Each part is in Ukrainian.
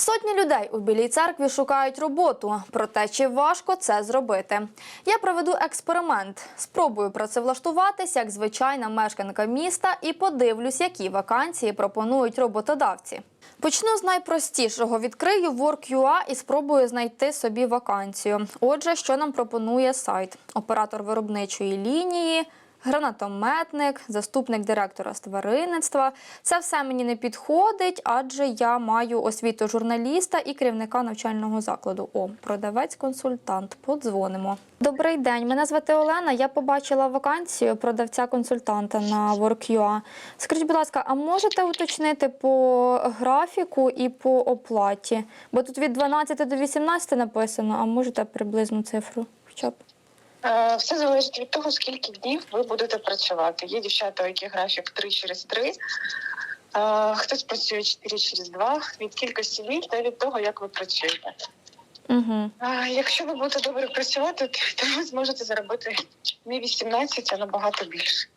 Сотні людей у Білій церкві шукають роботу. Проте чи важко це зробити? Я проведу експеримент. Спробую працевлаштуватись як звичайна мешканка міста і подивлюсь, які вакансії пропонують роботодавці. Почну з найпростішого. Відкрию Work.ua і спробую знайти собі вакансію. Отже, що нам пропонує сайт? Оператор виробничої лінії, гранатометник, заступник директора з тваринництва. Це все мені не підходить, адже я маю освіту журналіста і керівника навчального закладу. О, продавець-консультант. Подзвонимо. Добрий день. Мене звати Олена. Я побачила вакансію продавця-консультанта на Work.ua. Скажіть, будь ласка, а можете уточнити по графіку і по оплаті? Бо тут від 12 до 18 написано, а можете приблизну цифру? Хоча б. Е, Все залежить від того, скільки днів ви будете працювати. Є дівчата, у яких графік 3 через 3, е, хтось працює 4 через 2, від кількості днів та від того, як ви працюєте. Угу. Якщо ви будете добре працювати, то ви зможете заробити не 18, а набагато більше.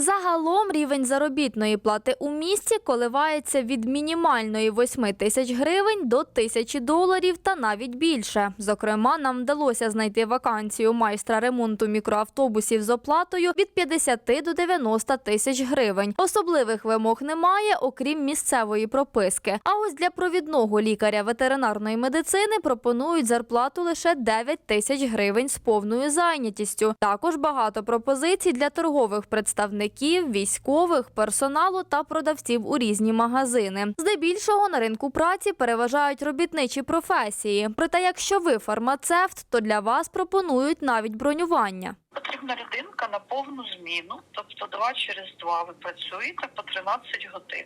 Загалом рівень заробітної плати у місті коливається від мінімальної 8 тисяч гривень до тисячі доларів та навіть більше. Зокрема, нам вдалося знайти вакансію майстра ремонту мікроавтобусів з оплатою від 50 до 90 тисяч гривень. Особливих вимог немає, окрім місцевої прописки. А ось для провідного лікаря ветеринарної медицини пропонують зарплату лише 9 тисяч гривень з повною зайнятістю. Також багато пропозицій для торгових представників, військових, персоналу та продавців у різні магазини. Здебільшого на ринку праці переважають робітничі професії. Проте, якщо ви фармацевт, то для вас пропонують навіть бронювання. Потрібна людинка на повну зміну, тобто два через два ви працюєте по 13 годин.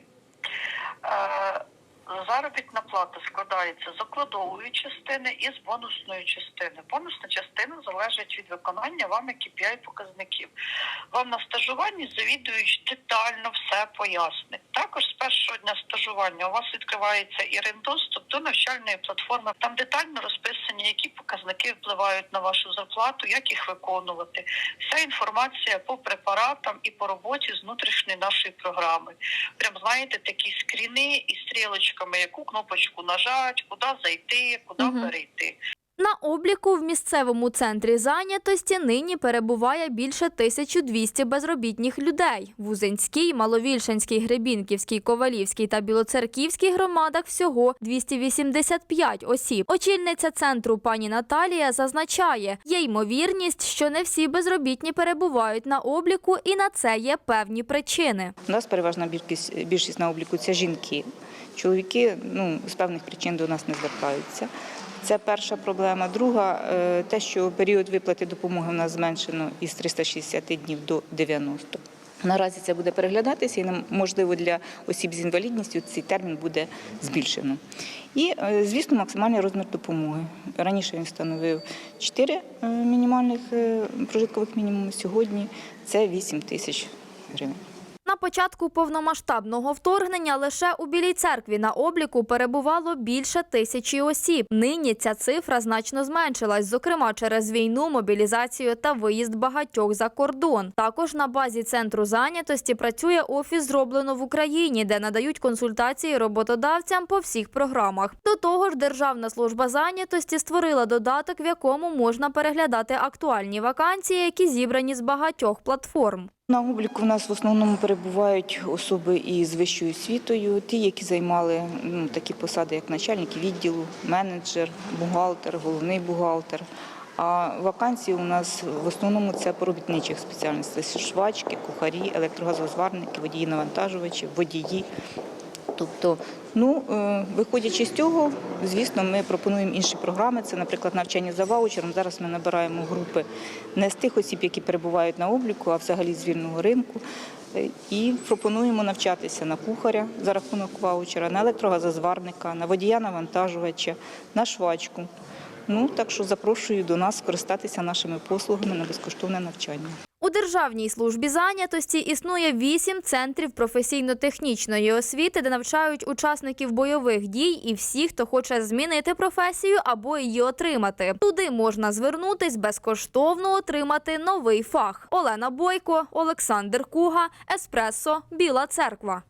Заробітна плата складається з окладової частини і з бонусної частини. Бонусна частина залежить від виконання вами KPI показників. Вам на стажуванні завідують детально все пояснить. Також з першого дня стажування у вас відкривається і доступ до навчальної платформи. Там детально розписані, які показники впливають на вашу зарплату, як їх виконувати. Вся інформація по препаратам і по роботі з внутрішньої нашої програми. Прям знаєте, такі скріни із стрілочками, яку кнопочку нажати, куди зайти, куди угу. перейти. На обліку в місцевому центрі зайнятості нині перебуває більше 1200 безробітних людей. В Узенській, Маловільшанській, Гребінківській, Ковалівській та Білоцерківській громадах всього 285 осіб. Очільниця центру пані Наталія зазначає, є ймовірність, що не всі безробітні перебувають на обліку, і на це є певні причини. У нас переважна більшість на обліку це жінки. Чоловіки ну, з певних причин до нас не звертаються. Це перша проблема. Друга е, те, що період виплати допомоги в нас зменшено із 360 днів до 90. Наразі це буде переглядатися і можливо для осіб з інвалідністю цей термін буде збільшено. І, е, звісно, максимальний розмір допомоги. Раніше він становив 4 е, мінімальних прожиткових мінімуми, сьогодні це 8 тисяч гривень. Початку повномасштабного вторгнення лише у Білій церкві на обліку перебувало більше тисячі осіб. Нині ця цифра значно зменшилась, зокрема через війну, мобілізацію та виїзд багатьох за кордон. Також на базі центру зайнятості працює офіс зроблено в Україні, де надають консультації роботодавцям по всіх програмах. До того ж, Державна служба зайнятості створила додаток, в якому можна переглядати актуальні вакансії, які зібрані з багатьох платформ. На обліку в нас в основному перебувають особи із вищою освітою, ті, які займали ну, такі посади, як начальник відділу, менеджер, бухгалтер, головний бухгалтер. А вакансії у нас в основному це по робітничих спеціальностях швачки, кухарі, електрогазозварники, водії навантажувачі, водії. Тобто, ну е, виходячи з цього, звісно, ми пропонуємо інші програми. Це, наприклад, навчання за ваучером. Зараз ми набираємо групи не з тих осіб, які перебувають на обліку, а взагалі з вільного ринку. Е, І пропонуємо навчатися на кухаря за рахунок ваучера, на електрогазозварника, на водія навантажувача, на швачку. Ну так що запрошую до нас скористатися нашими послугами на безкоштовне навчання. Державній службі зайнятості існує вісім центрів професійно-технічної освіти, де навчають учасників бойових дій і всі, хто хоче змінити професію або її отримати. Туди можна звернутись безкоштовно отримати новий фах. Олена Бойко, Олександр Куга, Еспресо, Біла Церква.